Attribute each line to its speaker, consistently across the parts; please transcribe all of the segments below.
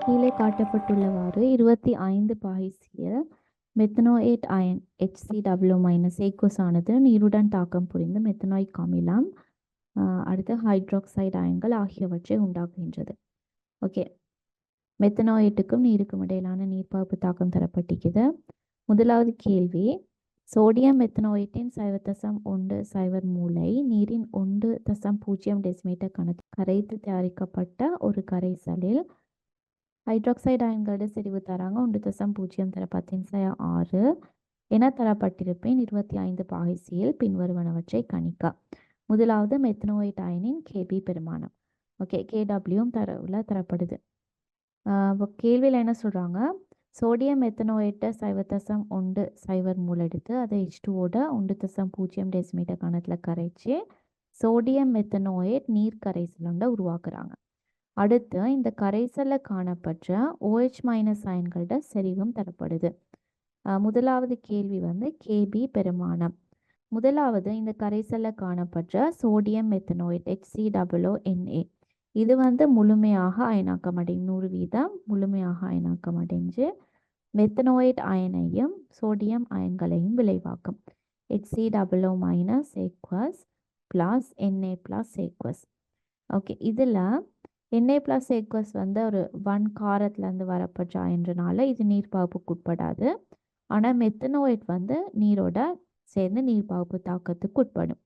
Speaker 1: கீழே காட்டப்பட்டுள்ளவாறு இருபத்தி ஐந்து பாய்சியல் methanoate ion HCl minus aqueous ஆனது நீருடன் தாக்கம் புரிந்து மெத்தனாயிக் அமிலம் ஆஹ் அடுத்து ஹைட்ராக்சைடு அயன்கள் ஆகியவற்றை உண்டாக்குகின்றது. ஓகே. மெத்தனாய்ட்டுக்கும் நீருக்கும் இடையிலான நீர்ப்பாய்ப்பு தாக்கம் தரப்பட்டிருக்குது முதலாவது கேள்வி சோடியம் மெத்தனோயிட்டின் சைவர் தசம் ஒன்று சைவர் மூளை நீரின் ஒன்று தசம் பூஜ்ஜியம் டெசிமீட்டர் கணக்கு கரைத்து தயாரிக்கப்பட்ட ஒரு கரைசலில் ஹைட்ராக்சைடு அயன்களோட செறிவு தராங்க. ஒன்று தசம் பூஜ்ஜியம் தர பத்தின் ஆறு. என தரப்பட்டிருப்பேன். இருபத்தி ஐந்து பாகிசியில் பின்வருவனவற்றை கணிக்க. முதலாவது மெத்தனோயிட் அயனின் கேபி பெருமானம். ஓகே கேடபிள்யூவும் தரவில் தரப்படுது. இப்போ கேள்வியில் என்ன சொல்கிறாங்க சோடியம் மெத்தனோயிட்டை சைவர் தசம் ஒன்று சைவர் மூல் எடுத்து அதை ஹெச் டூவோட ஒன்று தசம் பூஜ்ஜியம் டெசிமீட்டர் கணத்தில் கரைச்சி சோடியம் மெத்தனோயேட் நீர் கரைசலோட உருவாக்குறாங்க. அடுத்து இந்த கரைசலில் காணப்பட்ட OH மைனஸ் அயன்கள்ட செறிவும் தரப்படுது. முதலாவது கேள்வி வந்து கேபி பெருமானம். முதலாவது இந்த கரைசலில் காணப்பட்ட சோடியம் மெத்தனோயிட் HCOONA இது வந்து முழுமையாக அயனாக்கம் அடையும். நூறு வீதம் முழுமையாக அயனாக்கம் அடைஞ்சு மெத்தனோயிட் அயனையும் சோடியம் அயன்களையும் விளைவாக்கும். HCOO minus aqueous plus NA plus aqueous okay இதில் எண்ணெய் ப்ளஸ் எக்வஸ் வந்து ஒரு ஒன் காரத்துலேருந்து வரப்பட்ட ஜாயின்றனால இது நீர்ப்பாய்ப்புக்கு உட்படாது. ஆனால் மெத்தனோயிட் வந்து நீரோட சேர்ந்து நீர்ப்பாய்ப்பு தாக்கத்துக்கு உட்படும்.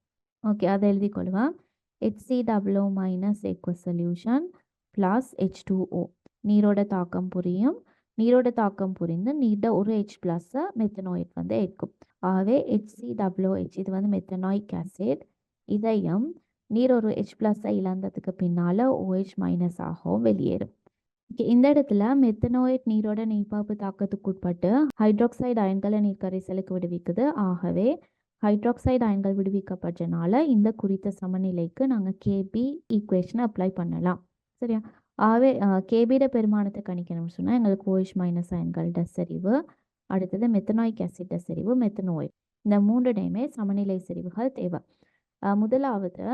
Speaker 1: ஓகே அதை எழுதிக்கொள்வேன் HC W minus aqueous solution plus H two O நீரோட தாக்கம் புரியும். நீரோட தாக்கம் புரிந்து நீர்ட ஒரு ஹெச் ப்ளஸ்ஸை மெத்தனோயிட் வந்து எடுக்கும் ஆகவே HCOOH இது வந்து மெத்தனாயிக் ஆசிட் இதையும் நீர் ஒரு ஹெச் ப்ளஸ்ஸை இழந்ததுக்கு பின்னால் OH மைனஸ் ஆகவும் வெளியேறும். இந்த இடத்துல மெத்தனோயிட் நீரோட நீர்ப்பாய்ப்பு தாக்கத்துக்கு உட்பட்டு ஹைட்ராக்சைடு அயன்களை நீர் கரைசலுக்கு விடுவிக்குது. ஆகவே ஹைட்ராக்சைடு அயன்கள் விடுவிக்கப்பட்டனால இந்த குறித்த சமநிலைக்கு நாங்கள் கேபி ஈக்குவேஷனை அப்ளை பண்ணலாம். சரியா? ஆகவே கேபியோட பெருமானத்தை கணிக்கணும்னு சொன்னால் எங்களுக்கு OH ஓஹெச் மைனஸ் அயன்களோட செறிவு அடுத்தது மெத்தனோயிக் ஆசிட்ட செறிவு மெத்தனோயிட் இந்த மூன்றுடையுமே சமநிலை செறிவுகள் தேவை. முதலாவது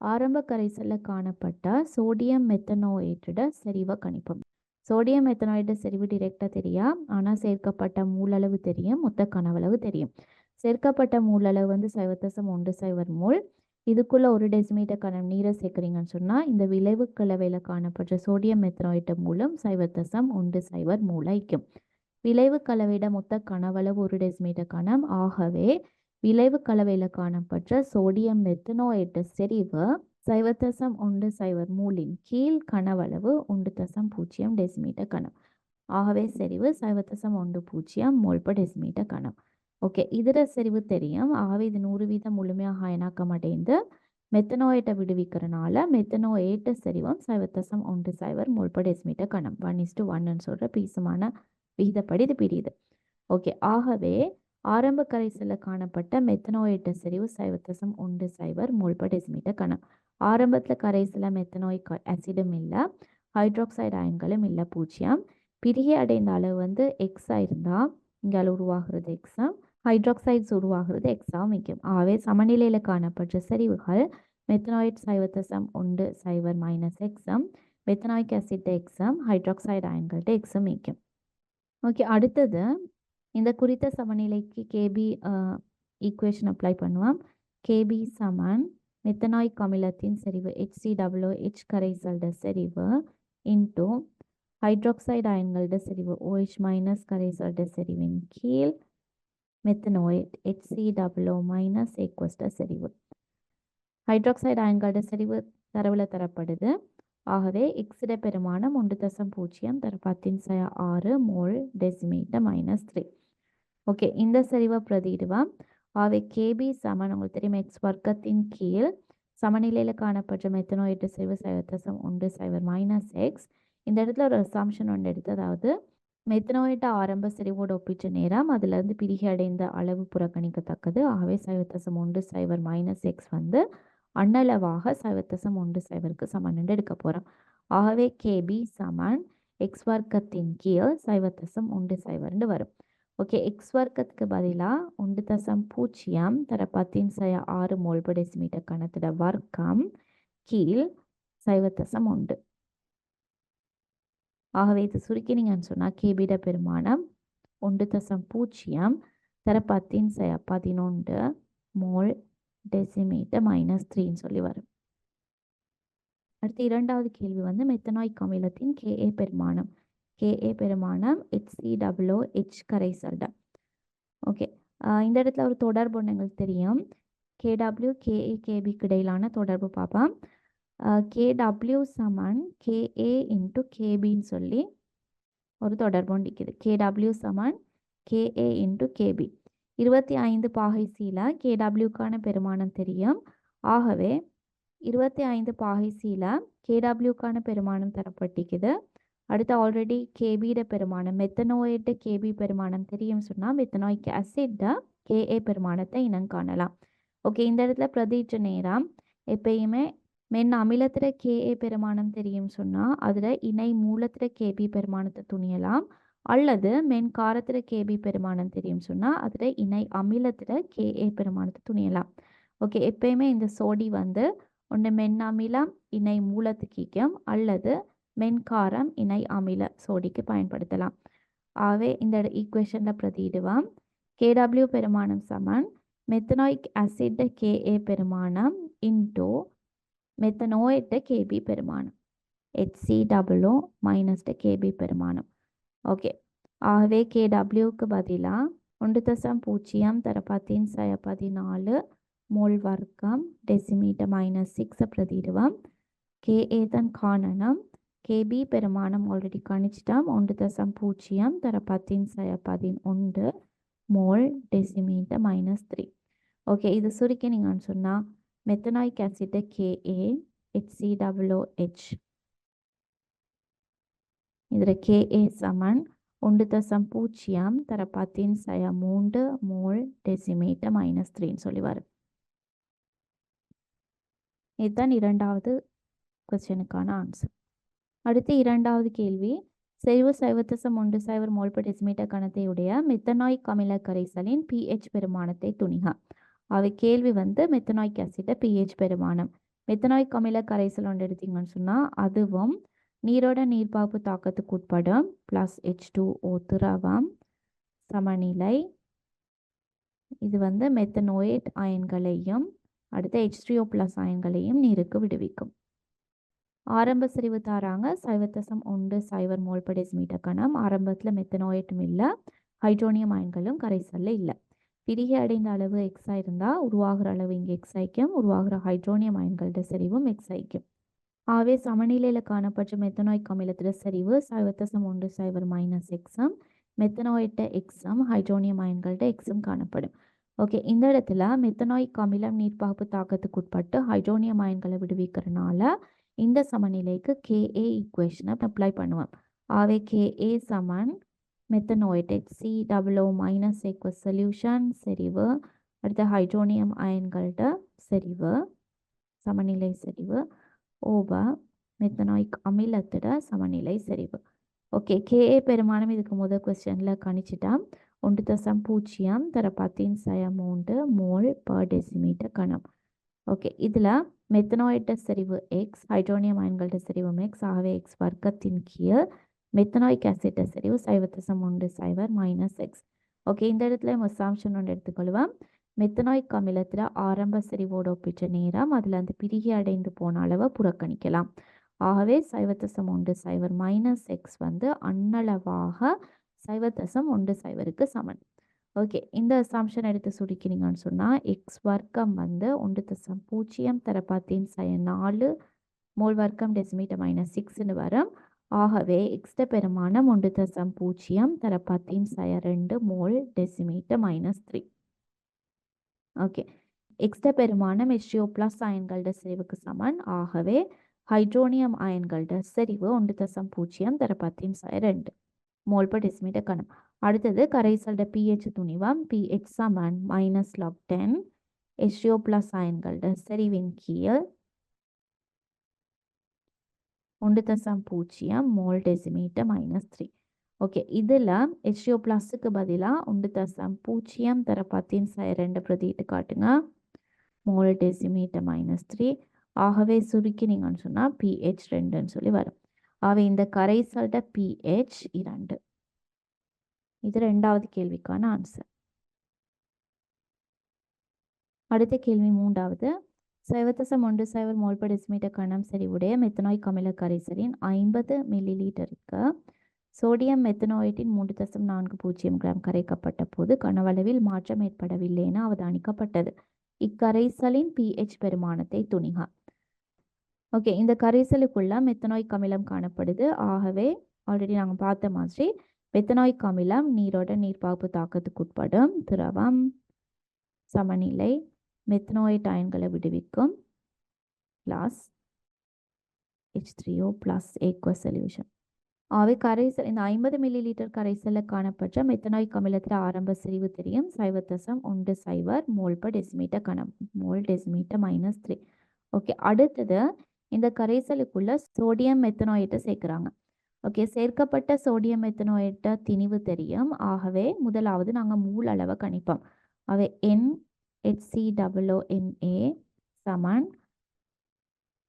Speaker 1: ஆரம்ப கரைசலில் காணப்பட்ட சோடியம் மெத்தனோயேட்டோட செறிவை கணிப்போம். சோடியம் மெத்தனாய்டு செறிவு டிரெக்டாக தெரியா? ஆனால் சேர்க்கப்பட்ட மூலளவு தெரியும் மொத்த கனவளவு தெரியும். சேர்க்கப்பட்ட மூலளவு வந்து சைவத்தசம் ஒன்று சைவர் மூல். இதுக்குள்ளே ஒரு டெசிமீட்டர் கணம் நீரை சேர்க்குறீங்கன்னு சொன்னால் இந்த விளைவு கலவையில் காணப்பட்ட சோடியம் மெத்தனாய்டு மூலம் சைவத்தசம் ஒன்று சைவர் மூளைக்கும் விளைவு கலவையிட மொத்த கனவளவு ஒரு டெசிமீட்டர் கணம் ஆகவே விளைவு கலவையில் காணப்பட்ட சோடியம் மெத்தனோயேட்டு செறிவு சைவர் தசம் ஒன்று சைவர் மூலின் கீழ் கனவளவு ஒன்று தசம் பூஜ்ஜியம் டெசிமீட்டர் கணம். ஆகவே செறிவு சைவர் தசம் ஒன்று பூஜ்ஜியம் மோல் per டெசிமீட்டர் கணம். ஓகே இதர செறிவு தெரியும். ஆகவே இது நூறு வீதம் முழுமையாக அயனாக்கம் அடைந்து மெத்தனோயேட்டை விடுவிக்கிறனால மெத்தனோயேட்டு செறிவும் சைவர் தசம் ஒன்று சைவர் மோல் per டெசிமீட்டர் கணம். ஒன் இஸ் டு ஒன்னு சொல்கிற பீசமான விகிதப்படி இது பிரியுது. ஓகே ஆகவே ஆரம்ப கரைசலில் காணப்பட்ட மெத்தனோயிட்ட செறிவு சைவத்தசம் உண்டு ஒன்று சைவர் மோல் per டெசிமீட்டர் ஆரம்பத்தில் கரைசலில் மெத்தனோயிக் ஆசிடும் இல்லை ஹைட்ராக்சைடு அயன்களும் இல்லை பூஜ்ஜியம். பிரிகை அடைந்த அளவு வந்து எக்ஸாக இருந்தால் இங்கே உருவாகிறது எக்ஸாம் ஹைட்ராக்சைட்ஸ் உருவாகிறது எக்ஸாக மிக்கும் ஆகவே சமநிலையில் காணப்பட்ட செறிவுகள் மெத்தனாய்ட் சைவத்தசம் உண்டு ஒன்று சைவர் மைனஸ் எக்ஸம் மெத்தனாயிக் ஆசிட் எக்ஸம் ஹைட்ராக்சைடு அயன்கள்ட்ட எக்ஸம் மிக்கும் ஓகே அடுத்தது இந்த குறித்த சமநிலைக்கு கேபி ஈக்குவேஷன் அப்ளை பண்ணுவோம் கேபி சமன் மெத்தனாயிக் அமிலத்தின் செறிவு டபுள்யூ ஹெச் கரைசல்ட செறிவு இன்டூ ஹைட்ராக்சைடு அயன்களோட செறிவு ஓஹெச் மைனஸ் கரைசல்ட செறிவின் கீழ் மெத்தனோயிட் HCOO மைனஸ் ஏக்வஸ்ட செறிவு. ஹைட்ராக்சைடு அயன்களோட செறிவு தரவில் தரப்படுது. ஆகவே எக்ஸிட பெருமானம் ஒன்று தசம் பூஜ்ஜியம் தர பத்தின் சய ஆறு mole decimetre minus three okay இந்த செறிவை பிரதியிடுவோம் ஆகவே கேபி சமன் உங்களுக்கு தெரியும் எக்ஸ் வர்க்கத்தின் கீழ் சமநிலையில் காணப்பட்ட மெத்தனோயிட்டு எட்டு சைவர் தசம் ஒன்று சைவர் மைனஸ் எக்ஸ் இந்த இடத்துல ஒரு அசாம்ஷன் ஒன்று எடுத்து அதாவது மெத்தனோயிட்ட ஆரம்ப செறிவோடு ஒப்பிட்ட நேரம் அதுலேருந்து பிரிகை அடைந்த அளவு புறக்கணிக்கத்தக்கது. ஆகவே சைவர் தசம் ஒன்று சைவர் மைனஸ் எக்ஸ் வந்து அண்ணளவாக சைவர் தசம் ஒன்று சைவருக்கு சமன் என்று எடுக்க போகிறோம் ஆகவே கேபி சமன் எக்ஸ் வர்க்கத்தின் கீழ் சைவர் தசம் ஒன்று சைவர்னு வரும். ஓகே எக்ஸ் வர்க்கத்துக்கு பதிலாக ஒன்று தசம் பூஜ்ஜியம் தர பத்தின் சய ஆறு மோல் per டெசிமீட்டர் கணத்தோட வர்க்கம் கீழ் சைவர் தசம் ஆகவே இது சுருக்கினீங்கன்னு சொன்னால் கேபிட பெருமானம் ஒன்று தசம் பூஜ்ஜியம் தர பத்தின் சய பதினொன்று மோல் டெசிமீட்டர் மைனஸ் த்ரீன்னு சொல்லி வரும். அடுத்து இரண்டாவது கேள்வி வந்து மெத்தனாய்க் அமிலத்தின் கேஏ பெருமானம். கேஏ பெருமானம் ஹெச்சி டபிள்யூ ஹெச் கரைசல்ட ஓகே. இந்த இடத்துல ஒரு தொடர்பு எங்களுக்கு தெரியும். கேடபிள்யூ கேஏ கேபிக்கு இடையிலான தொடர்பு பார்ப்போம். கேடபிள்யூ சமன் கேஏ இன்ட்டு கேபின்னு சொல்லி ஒரு தொடர்பு நிற்கிது கேடபிள்யூ சமன் கேஏ இன்ட்டு கேபி இருபத்தி ஐந்து பாகை சீல கேடபிள்யூக்கான பெருமானம் தெரியும். ஆகவே இருபத்தி ஐந்து பாகை சீல கேடபிள்யூக்கான பெருமானம் தரப்பட்டிக்குது அடுத்து ஆல்ரெடி கேபியோட பெருமானம் மெத்தனோயிட்ட கேபி பெருமானம் தெரியும் சொன்னால் மெத்தனாயிக் அசிட்டை கேஏ பெருமானத்தை இனம் காணலாம். ஓகே இந்த இடத்துல பிரதீட்ச நேரம். எப்பயுமே மென் அமிலத்தில் கேஏ பெருமானம் தெரியும் சொன்னால் அதில் இணை மூலத்தில் கேபி பெருமானத்தை துணியலாம். அல்லது மென் காரத்தில் கேபி பெருமானம் தெரியும் சொன்னால் அதில் இணை அமிலத்தில் கேஏ பெருமானத்தை துணியலாம். ஓகே எப்பயுமே இந்த சோடி வந்து ஒன்று மென் அமிலம் இணை மூலத்துக்கிக்கும் அல்லது மென்காரம் இணை அமில சோடிக்கு பயன்படுத்தலாம். ஆகவே இந்த ஈக்குவேஷனில் பிரதியிடுவோம். கேடபிள்யூ பெருமானம் சமன். மெத்தனாய்க் அசிட் கேஏ பெருமானம் இன்டோ மெத்தனோயிட்ட கேபி பெருமானம். ஹெச்சி டபுளோ மைனஸ்ட கேபி பெருமானம். ஓகே ஆகவே கேடபிள்யூக்கு பதிலாக ஒன்று தசம் பூஜ்ஜியம் தர பத்தின் சய பதினாலு மோல் வர்க்கம் டெசிமீட்டர் மைனஸ் சிக்ஸை பிரதிடுவோம் கேஏ தன் காணனம் கேபி பெருமானம் ஆல்ரெடி கணிச்சிட்டோம். ஒன்று தசம் பூஜ்ஜியம் தர பத்தின் சய பதினொன்று mole decimetre minus three okay இது சுருக்கினீங்கன்னு சொன்னால் methanoic acid K A H C double O இதில் கேஏ சமன் ஒன்று தசம் பூஜ்ஜியம் தர பத்தின் சய மூன்று மோல் டெசிமீட்டர் மைனஸ் த்ரீன்னு சொல்லி வரும் இதுதான் இரண்டாவது கொஸ்டினுக்கான ஆன்சர் அடுத்து இரண்டாவது கேள்வி. செறிவு சைவத்தசம் ஒன்று சைவர் மோல்ப கணத்தையுடைய மெத்தனாயிக் அமில கரைசலின் பிஹெச் பெருமானத்தை துணிக. அவை கேள்வி வந்து மெத்தனாய்க் ஆசிட பிஹெச் பெருமானம். மெத்தனாயிக் அமில கரைசல் ஒன்று எடுத்தீங்கன்னு சொன்னால் அதுவும் நீரோட நீர்ப்பாப்பு தாக்கத்துக்கு உட்படும் ப்ளஸ் ஹெச் டூ ஓ திரவம் சமநிலை. இது வந்து மெத்தனோயேட் அயன்களையும் அடுத்து ஹெச் த்ரீ ஓ ப்ளஸ் அயன்களையும் நீருக்கு விடுவிக்கும். ஆரம்ப செறிவு தாராங்க. சைவத்தசம் உண்டு சைவர் மோல் மீட்டர் கணம் ஆரம்பத்தில் மெத்தனோயட்டும் இல்லை. ஹைட்ரோனியம் அயன்களும் கரைசல்ல இல்லை. பிரிகை அடைந்த அளவு எக்ஸாக இருந்தால் உருவாகிற அளவு இங்கே எக்ஸ் உருவாகிற ஹைட்ரோனியம் அயன்களோட செறிவும் எக்ஸ் ஆயிக்கும். ஆகவே சமநிலையில் காணப்பட்ட மெத்தனாய்க் அமிலத்தில் செறிவு சைவத்தசம் ஒன்று சைவர் மைனஸ் எக்ஸம் மெத்தனாய்ட்ட எக்ஸம் ஹைட்ரோனியம் அயன்களோட எக்ஸும் காணப்படும். ஓகே இந்த இடத்துல மெத்தனாய்க் அமிலம் நீர்ப்பாப்பு தாக்கத்துக்கு உட்பட்டு ஹைட்ரோனியம் அயன்களை விடுவிக்கிறனால இந்த சமநிலைக்கு கேஏ ஈக்குவேஷனை அப்ளை பண்ணுவோம். ஆகவே கேஏ சமன் மெத்தனோய்டெக் C double O minus equal solution செறிவு. அடுத்த ஹைட்ரோனியம் அயன்கள்ட செறிவு சமநிலை செறிவு. ஓவர் மெத்தனாய்க் அமிலத்திட சமநிலை செறிவு. ஓகே கேஏ பெருமானம் இதுக்கு முதல் கொஸ்டினில் கணிச்சிட்டா ஒன்று தசம் பூஜ்ஜியம் தர பத்தின் சய மூன்று மோல் பர் டெசிமீட்டர் கணம். ஓகே இதில் மெத்தனாய்ட செறிவு எக்ஸ் ஹைட்ரோனியம் அயன்கள்ட செறிவும் எக்ஸ் ஆகவே எக்ஸ் வர்க்கத்தின் கீழ் மெத்தனாய்க் ஆசிட்ட செறிவு சைவத்தசம் ஒன்று சைவர் மைனஸ் எக்ஸ் ஓகே இந்த இடத்துல மொசாம்ஷன் ஒன்று எடுத்துக்கொள்வோம். மெத்தனாய்க் அமிலத்தில் ஆரம்ப செறிவோடு ஒப்பிட்ட நேரம் அதில் அந்த பிரிகி அடைந்து போன அளவை புறக்கணிக்கலாம். ஆகவே சைவத்தசம் ஒன்று சைவர் மைனஸ் எக்ஸ் வந்து அன்னளவாக சைவத்தசம் ஒன்று சைவருக்கு சமன் ஓகே. இந்த அசாம்ஷன் எடுத்து சுடிக்கிறீங்கன்னு சொன்னால் எக்ஸ் வர்க்கம் வந்து ஒன்று தசம் பூஜ்ஜியம் தரப்பாத்தின் சய நாலு மோல் வர்க்கம் டெசிமீட்டர் மைனஸ் சிக்ஸ்னு வரும். ஆகவே எக்ஸ்ட பெருமானம் ஒன்று தசம் பூஜ்ஜியம் தரப்பாத்தின் சய ரெண்டு mole decimetre minus three okay. எக்ஸ்ட பெருமானம் எஸ்டிஓ பிளஸ் அயன்களோட செறிவுக்கு சமன். ஆகவே ஹைட்ரோனியம் அயன்களோட செறிவு ஒன்று தசம் பூஜ்ஜியம் தரப்பாத்தின் சய ரெண்டு மோல் பர் டெசிமீட்டர் கணம் அடுத்தது கரைசல்ட பிஹெச் துணிவம் பிஹெச் சமன் மைனஸ் லாக் டென் எஸ்டிஓ ப்ளஸ் அயன்களோட செறிவின் கீழ். ஒன்று தசம் பூஜ்ஜியம் mole decimetre minus three okay இதில் ஹெச்டிஓ ப்ளஸுக்கு பதிலாக ஒன்று தசம் பூஜ்ஜியம் தர பத்தின் ரெண்டு பிரதிட்டு காட்டுங்க. மோல் டெசிமீட்டர் மைனஸ் த்ரீ ஆகவே சுருக்கினீங்கன்னு சொன்னால் பிஹெச் ரெண்டுன்னு சொல்லி வரும். அவை இந்த கரைசல்ட பிஹெச் இரண்டு. இது ரெண்டாவது கேள்விக்கான ஆன்சர் அடுத்த கேள்வி மூன்றாவது. சைவத்தசம் ஒன்று சைவர் மோல்ப டெசிமீட்டர் கணம் செறிவுடைய மெத்தனாய்க் அமில கரைசலின் ஐம்பது மில்லி லீட்டருக்கு சோடியம் மெத்தனாய்டின் மூன்று தசம் நான்கு பூஜ்ஜியம் கிராம் கரைக்கப்பட்ட போது கனவளவில் மாற்றம் ஏற்படவில்லை என அவதானிக்கப்பட்டது. இக்கரைசலின் பிஹெச் பெருமானத்தை துணிக. ஓகே இந்த கரைசலுக்குள்ள மெத்தனாய்க் அமிலம் காணப்படுது. ஆகவே ஆல்ரெடி நாங்கள் பார்த்த மாதிரி மெத்தனாய்க் அமிலம் நீரோட நீர்ப்பாப்பு தாக்கத்துக்கு உட்படும் திரவம். சமநிலை மெத்தனாய்ட் அயன்களை விடுவிக்கும். Plus H three O plus aq solution ஆவே கரைசல் இந்த ஐம்பது மில்லி லிட்டர் கரைசலில் காணப்பட்ட மெத்தனாய்க் அமிலத்தில் ஆரம்ப செறிவு தெரியும். சைவத்தசம் ஒன்று சைவர் மோல் பர் டெசிமீட்டர் கணம். Mole decimetre minus three okay அடுத்தது இந்த கரைசலுக்குள்ள சோடியம் மெத்தனாய்ட்டை சேர்க்குறாங்க. ஓகே சேர்க்கப்பட்ட சோடியம் மெத்தனாய்ட்ட திணிவு தெரியும். ஆகவே முதலாவது நாங்கள் மூல் அளவை கணிப்போம். அவை n HC double O NA சமன்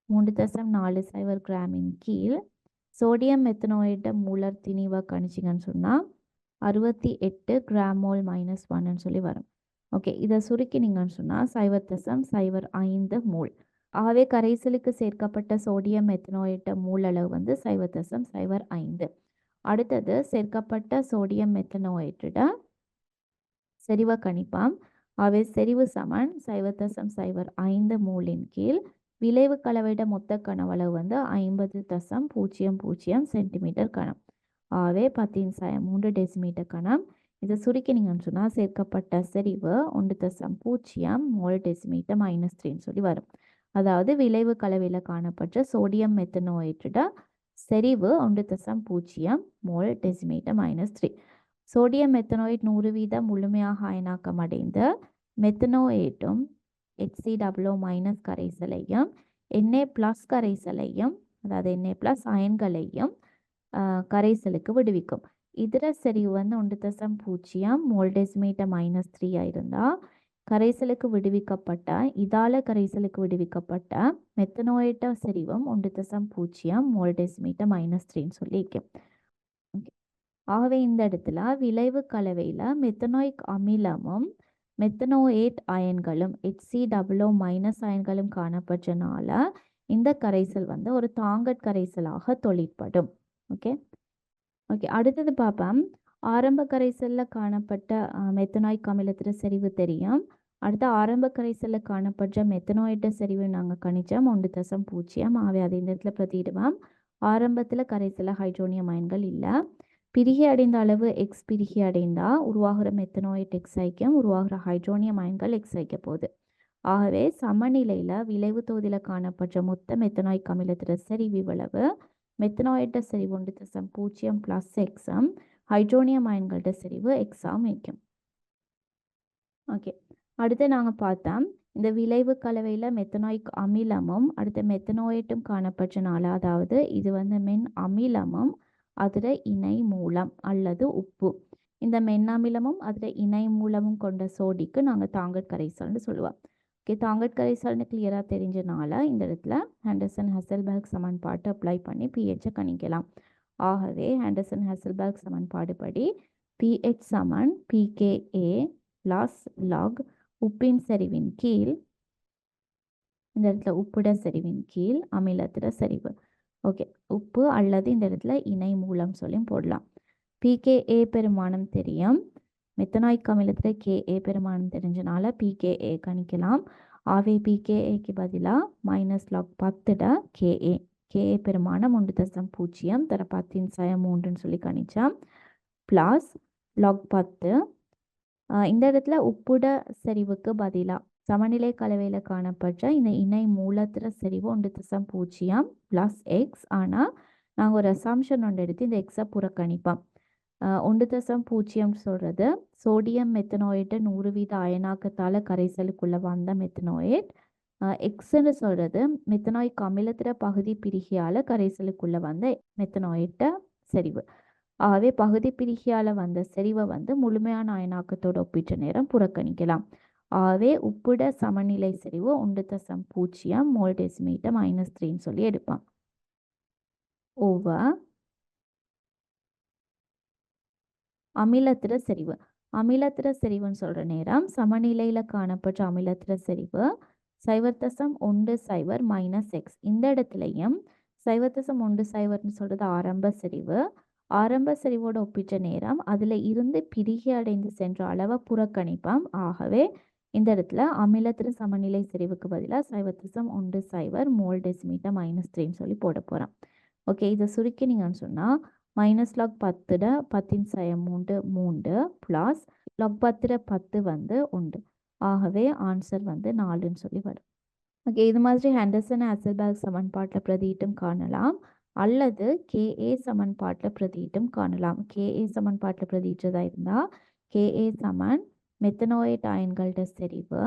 Speaker 1: மூன்று தசம் நாலு சைவர் கிராமின் கீழ். சோடியம் மெத்தனாய்ட மூலர் திணிவை கணிச்சிங்கன்னு சொன்னால் அறுபத்தி எட்டு கிராமோல் மைனஸ் ஒன்னு சொல்லி வரும். ஓகே இதை சுருக்கினீங்கன்னு சொன்னால் சைவர் தசம் சைவர் ஐந்து மூல் ஆகவே கரைசலுக்கு சேர்க்கப்பட்ட சோடியம் மெத்தனாய்ட மூலளவு வந்து சைவர் தசம் சைவர் ஐந்து. அடுத்தது சேர்க்கப்பட்ட சோடியம் மெத்தனாய்ட செறிவை கணிப்பாம். அவை செறிவு சமன் சைவர் தசம் சைவர் ஐந்து மூலின் கீழ். விளைவு கலவையிட மொத்த கனவளவு வந்து ஐம்பது தசம் பூஜ்ஜியம் பூஜ்ஜியம் சென்டிமீட்டர் கணம். ஆகவே பத்தின் ச மூன்று டெசிமீட்டர் கணம். இதை சுருக்கினீங்கன்னு சொன்னால் சேர்க்கப்பட்ட செறிவு ஒன்று தசம் பூஜ்ஜியம் மூணு டெசிமீட்டர் மைனஸ் த்ரீன்னு சொல்லி வரும். அதாவது விளைவு கலவையில் காணப்பட்ட சோடியம் மெத்தனோயிட்டோட செறிவு ஒன்று தசம் பூஜ்ஜியம் mole decimetre minus three sodium methanoate நூறு வீதம் முழுமையாக அயனாக்கம் அடைந்த மெத்தனோயேட்டும் H C double O minus கரைசலையும் NA plus கரைசலையும் அதாவது என்ஏ ப்ளஸ் அயன்களையும் கரைசலுக்கு விடுவிக்கும். இதர செறிவு வந்து ஒன்று தசம் பூஜ்ஜியம் மோல் டெசிமீட்டர் மைனஸ் த்ரீயாக இருந்தால் கரைசலுக்கு விடுவிக்கப்பட்ட இதால கரைசலுக்கு விடுவிக்கப்பட்ட மெத்தனோயிட்ட செறிவும் ஒன்று தசம் பூஜ்ஜியம் மோல் டெசிமீட்டர் மைனஸ் த்ரீன்னு சொல்லியிருக்கேன் ஆகவே இந்த இடத்துல விளைவு கலவையில் மெத்தனோயிக் அமிலமும் மெத்தனோயேட் அயன்களும் ஹெச்சி டபுள்ஓ மைனஸ் அயன்களும் காணப்பட்டனால இந்த கரைசல் வந்து ஒரு தாங்கட் கரைசலாக தொழிற்படும். ஓகே. ஓகே அடுத்தது பார்ப்போம் ஆரம்ப கரைசலில் காணப்பட்ட மெத்தனாய்க் அமிலத்தில் செறிவு தெரியும். அடுத்து ஆரம்ப கரைசலில் காணப்பட்ட மெத்தனாய்ட செறிவு நாங்கள் கணிச்சோம். ஒன்று தசம் பூஜ்ஜியம் ஆகவே அதே இந்த இடத்துல பிரதியிடுவோம். ஆரம்பத்தில் கரைசலில் ஹைட்ரோனியம் அயன்கள் இல்லை. பிரிகி அடைந்த அளவு எக்ஸ் பிரிகி அடைந்தால் உருவாகிற மெத்தனாய்ட் எக்ஸ் ஐக்கியம் உருவாகிற ஹைட்ரோனியம் அயன்கள் எக்ஸ் ஐக்க போகுது. ஆகவே சமநிலையில் விளைவு தொகுதியில் காணப்பட்ட மொத்த மெத்தனாய்க் அமிலத்தில் செறிவு இவ்வளவு. மெத்தனாய்ட செறிவு ஒன்று தசம் பூஜ்ஜியம் ப்ளஸ் எக்ஸம் ஹைட்ரோனியம் அயன்களோட செறிவு எக்ஸாம் வைக்கும். ஓகே அடுத்து நாங்கள் பார்த்தோம் இந்த விளைவு கலவையில் மெத்தனாய்க் அமிலமும் அடுத்து மெத்தனாய்ட்டும் காணப்பட்டனால அதாவது இது வந்து மென் அமிலமும் அதில் இணை மூலம் அல்லது உப்பு. இந்த மென்னமிலமும் அதில் இணை மூலமும் கொண்ட சோடிக்கு நாங்கள் தாங்கட் கரைசல்னு சொல்லுவோம். ஓகே தாங்கட் கரைசல்னு கிளியராக தெரிஞ்சனால இந்த இடத்துல ஹண்டர்சன் ஹெசல்பர்க் சமன்பாட்டை அப்ளை பண்ணி பிஹெச்சை கணிக்கலாம். ஆகவே ஹேண்டர்சன் ஹாசல்பர்க் சமன்பாடு படி P H Saman P K A plus log உப்பின் சரிவின் கீழ் இந்த இடத்துல உப்புட சரிவின் கீழ் அமிலத்திட சரிவு ஓகே உப்பு அல்லது இந்த இடத்துல இணை மூலம் சொல்லியும் போடலாம். பிகேஏ பெருமானம் தெரியும். மெத்தனாய்க் அமிலத்தில் கேஏ பெருமானம் தெரிஞ்சனால பிகேஏ கணிக்கலாம். ஆவே பிகேஏக்கு பதிலாக மைனஸ் லாக் பத்துட கேஏ கேஏ பெருமானம் ஒன்று தசம் பூஜ்ஜியம் தர பத்தின் மூன்றுன்னு சொல்லி கணிச்சா ப்ளஸ் லாக் பத்து. இந்த இடத்துல உப்புட செறிவுக்கு பதிலாக சமநிலை கலவையில் காணப்பட்ட இந்த இணை மூலத்திர செறிவு ஒன்று தசம் பூஜ்ஜியம் ப்ளஸ் எக்ஸ் ஆனால் நாங்கள் ஒரு அசாம்ஷன் ஒன்று எடுத்து இந்த எக்ஸை புறக்கணிப்போம். ஒன்று தசம் பூஜ்ஜியம் சொல்கிறது சோடியம் மெத்தனோயிட்டை நூறு வீத அயனாக்கத்தால் கரைசலுக்குள்ளே வந்த மெத்தனோயிட் எக்ஸ்ன்னு சொல்கிறது மெத்தனாய்க் அமிலத்திர பகுதி பிரிகியால் கரைசலுக்குள்ளே வந்த மெத்தனாய்ட்ட செறிவு. ஆகவே பகுதி பிரிகியால் வந்த செறிவை வந்து முழுமையான அயனாக்கத்தோடு ஒப்பிட்ட நேரம் புறக்கணிக்கலாம். ஆகவே உப்புட சமநிலை செறிவு ஒன்று தசம் பூஜ்ஜியம் மோல் டெசிமீட்டர் மைனஸ் த்ரீன்னு சொல்லி எடுப்பான். ஓவர் அமிலத்திர செறிவு. அமிலத்திர செறிவுன்னு சொல்கிற நேரம் சமநிலையில் காணப்பட்ட அமிலத்திர செறிவு சைவர் தசம் ஒன்று சைவர் மைனஸ் எக்ஸ் இந்த இடத்துலையும் சைவர் தசம் ஒன்று சைவர்னு சொல்கிறது ஆரம்ப செறிவு. ஆரம்ப செறிவோடு ஒப்பிட்ட நேரம் அதில் இருந்து பிரிகி அடைந்து சென்ற அளவை புறக்கணிப்போம். ஆகவே இந்த இடத்துல அமிலத்தின் சமநிலை செறிவுக்கு பதிலாக சைவர் ஒன்று சைவர் மோல் டெசிமீட்டர் மைனஸ் த்ரீன்னு சொல்லி போட போகிறோம் ஓகே இதை சுருக்கினீங்கன்னு சொன்னால் மைனஸ் லாக் பத்துட பத்தின் சய மூன்று மூன்று ப்ளஸ் லாக் பத்துட பத்து வந்து உண்டு ஆகவே ஆன்சர் வந்து நாலுன்னு சொல்லி வரும். ஓகே இது மாதிரி ஹேண்டர்சன் ஆசல்பேக் சமன்பாட்டில் பிரதியிட்டும் காணலாம். அல்லது கேஏ சமன்பாட்டில் பிரதியிட்டும் காணலாம். கேஏ சமன்பாட்டில் பிரதியிட்டதா இருந்தால் கேஏ சமன் மெத்தனோயேட் அயன்களோட செறிவு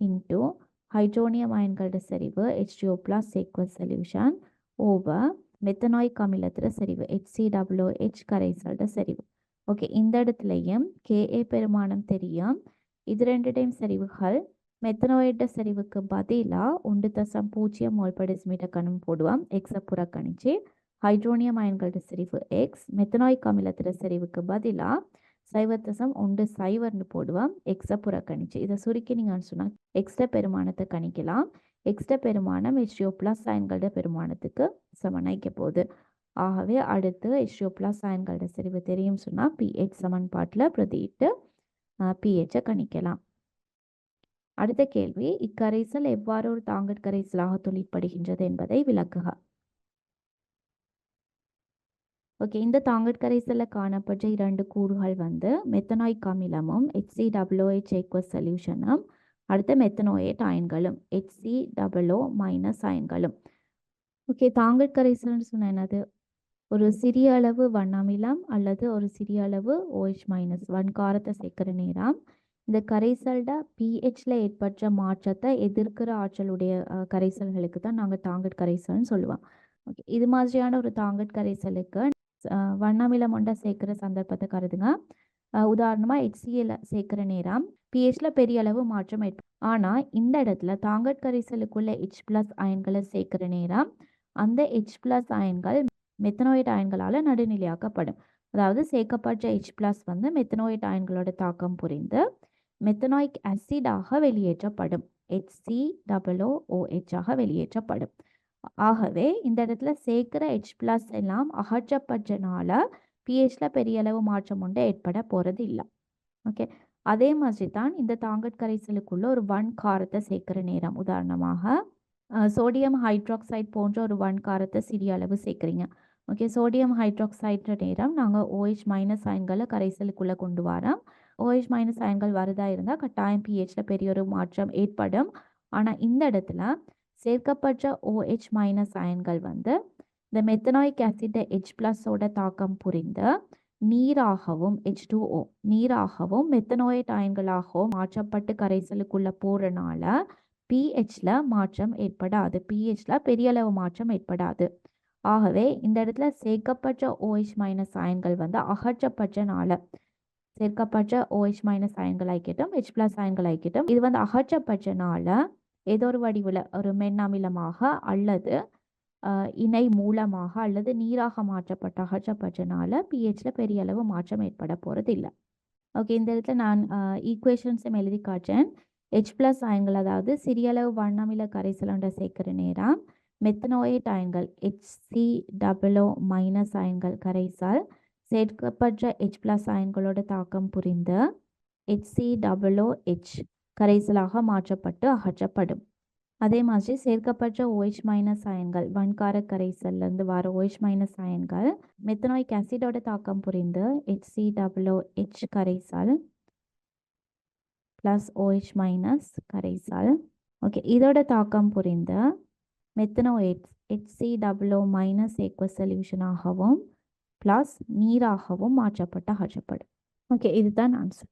Speaker 1: இன்டூ ஹைட்ரோனியம் அயன்களோட செறிவு ஹெச்டிஓ plus equal solution over methanoic அமிலத்திர செறிவு ஹெச்சிடபிள்யூ ஹெச் கரைசல்ட செறிவு. ஓகே இந்த இடத்துலையும் கேஏ பெருமானம் தெரியும். இது ரெண்டு டைம் சரிவுகள். மெத்தனோயிட்ட சரிவுக்கு பதிலாக ஒன்று தசம் பூஜ்ஜியம் மோல்படிஸ்மீட்டர் கணம் போடுவோம். எக்ஸை புறக்கணிச்சு ஹைட்ரோனியம் அயன்களோட செறிவு எக்ஸ் மெத்தனாயிக் அமிலத்திர செறிவுக்கு பதிலாக சைவத்தசம் ஒன்று சைவர்னு போடுவோம். எக்ஸை புறக்கணிச்சு இதை சுருக்கினீங்கன்னு சொன்னால் எக்ஸ்ட்ரா பெருமானத்தை கணிக்கலாம். எக்ஸ்ட்ரா பெருமானம் ஹெச்டிஓ பிளஸ் அயன்களோட பெருமானத்துக்கு சமனாய்க்க போகுது. ஆகவே அடுத்து ஹெச்டிஓ பிளஸ் அயன்களோட செறிவு தெரியும் சொன்னால் பிஹெச் சமன்பாட்டில் பிரதியிட்டு பிஹெச்சை கணிக்கலாம். அடுத்த கேள்வி இக்கரைசல் எவ்வாறு ஒரு தாங்கட் கரைசலாக தொழிற்படுகின்றது என்பதை விளக்குக. ஓகே இந்த தாங்கட் கரைசலில் காணப்பட்ட இரண்டு கூறுகள் வந்து மெத்தனாய்க் அமிலமும் ஹெச்சி டபிள்யூஹெச் ஈக்குவல் சொல்யூஷனும் அடுத்த methanoate அயன்களும் H C double O minus அயன்களும். Okay தாங்கட் கரைசல்னு சொன்ன என்னது? ஒரு சிறிய அளவு வண்ணாமிலம் அல்லது ஒரு சிறிய அளவு OH ஓஹெச் மைனஸ் வன்காரத்தை சேர்க்கிற நேரம். இந்த கரைசல்ட பிஹெச்ல ஏற்பட்ட மாற்றத்தை எதிர்க்கிற ஆற்றலுடைய கரைசல்களுக்கு தான் நாங்கள் தாங்கட் கரைசல்னு சொல்லுவோம். ஓகே இது மாதிரியான ஒரு தாங்கட் கரைசலுக்கு வண்ணமிலம் ஒன்றை சேர்க்கிற சந்தர்ப்பத்தை கருதுங்க. உதாரணமாக ஹெச்சிஎல் சேர்க்கிற நேரம் பிஹெச்ல பெரிய அளவு மாற்றம் ஏற்படும் ஆனால் இந்த இடத்துல தாங்கட் கரைசலுக்குள்ள ஹெச் பிளஸ் அயன்களை சேர்க்கிற நேரம் அந்த ஹெச் பிளஸ் அயன்கள் மெத்தனோயிட் அயன்களால் நடுநிலையாக்கப்படும். அதாவது சேர்க்கப்பட்ட ஹெச் பிளஸ் வந்து மெத்தனோயிட் அயன்களோட தாக்கம் புரிந்து மெத்தனாயிக் ஆசிடாக வெளியேற்றப்படும். ஹெச்சி டபுள்ஓ ஓஹெச்சாக வெளியேற்றப்படும். ஆகவே இந்த இடத்துல சேர்க்கிற ஹெச் பிளஸ் எல்லாம் அகற்றப்பட்டனால பிஹெச்ல பெரிய அளவு மாற்றம் உண்டு ஏற்பட போகிறது இல்லை. ஓகே அதே மாதிரி தான் இந்த தாங்கட் கரைசலுக்குள்ள ஒரு வன் காரத்தை சேர்க்கிற நேரம். உதாரணமாக சோடியம் ஹைட்ராக்சைடு போன்ற ஒரு வன் காரத்தை சிறிய அளவு சேர்க்குறீங்க. ஓகே சோடியம் ஹைட்ராக்சைட்ற நேரம் நாங்கள் ஓஹெச் மைனஸ் அயன்களை கரைசலுக்குள்ளே கொண்டு வரோம். ஓஹெச் மைனஸ் அயன்கள் வரதா இருந்தால் கட்டாயம் பிஹெச்சில் பெரிய ஒரு மாற்றம் ஏற்படும். ஆனால் இந்த இடத்துல சேர்க்கப்பட்ட ஓஹெச் மைனஸ் அயன்கள் வந்து இந்த மெத்தனாய்க் ஆசிட் ஹெச் ப்ளஸோட தாக்கம் புரிந்து நீராகவும் ஹெச் டூ ஓ நீராகவும் மெத்தனோயட் அயன்களாகவும் மாற்றப்பட்டு கரைசலுக்குள்ளே போகிறனால பிஹெச்ல மாற்றம் ஏற்படாது. பிஹெச்ல பெரிய அளவு மாற்றம் ஏற்படாது. ஆகவே இந்த இடத்துல சேர்க்கப்பட்ட ஓஹெச் மைனஸ் அயன்கள் வந்து அகற்றப்பட்டனால சேர்க்கப்பட்ட OH ஓஹெச் மைனஸ் அயன்கள் ஆகிக்கட்டும் ஹெச் பிளஸ் அயன்கள் ஆகிக்கட்டும் இது வந்து அகற்றப்பட்டனால ஏதோ ஒரு வடிவில் ஒரு மென்னமிலமாக அல்லது இணை மூலமாக அல்லது நீராக மாற்றப்பட்ட அகற்றப்பட்டனால பிஹெச்ல பெரிய அளவு மாற்றம் ஏற்பட போகிறது இல்லை ஓகே இந்த இடத்துல நான் ஈக்குவேஷன்ஸும் எழுதி காட்டேன் ஹெச் பிளஸ் அயன்கள் அதாவது சிறிய அளவு வண்ணமில கரைசலோட சேர்க்கிற நேரம் மெத்தனோயேட் அயன்கள் ஹெச்சி டபுளோ மைனஸ் அயன்கள் கரைசால் சேர்க்கப்பட்ட ஹெச் பிளஸ் அயன்களோட தாக்கம் புரிந்து ஹெச்சி டபுளோ ஹெச் கரைசலாக மாற்றப்பட்டு அகற்றப்படும். அதே மாதிரி சேர்க்கப்பட்ட ஓஹெச் மைனஸ் அயன்கள் வன்கார கரைசல்லேருந்து வர ஓஹெச் மைனஸ் அயன்கள் மெத்தனாய்க் ஆசிடோட தாக்கம் புரிந்து H C double O H கரைசல் ப்ளஸ் ஓஹெச் மைனஸ் கரைசல். ஓகே இதோட தாக்கம் புரிந்து மெத்தனோ H H C double O minus aq சொல்யூஷனாகவும் plus நீராகவும் மாற்றப்பட்ட அகற்றப்படும் ஓகே இதுதான் ஆன்சர்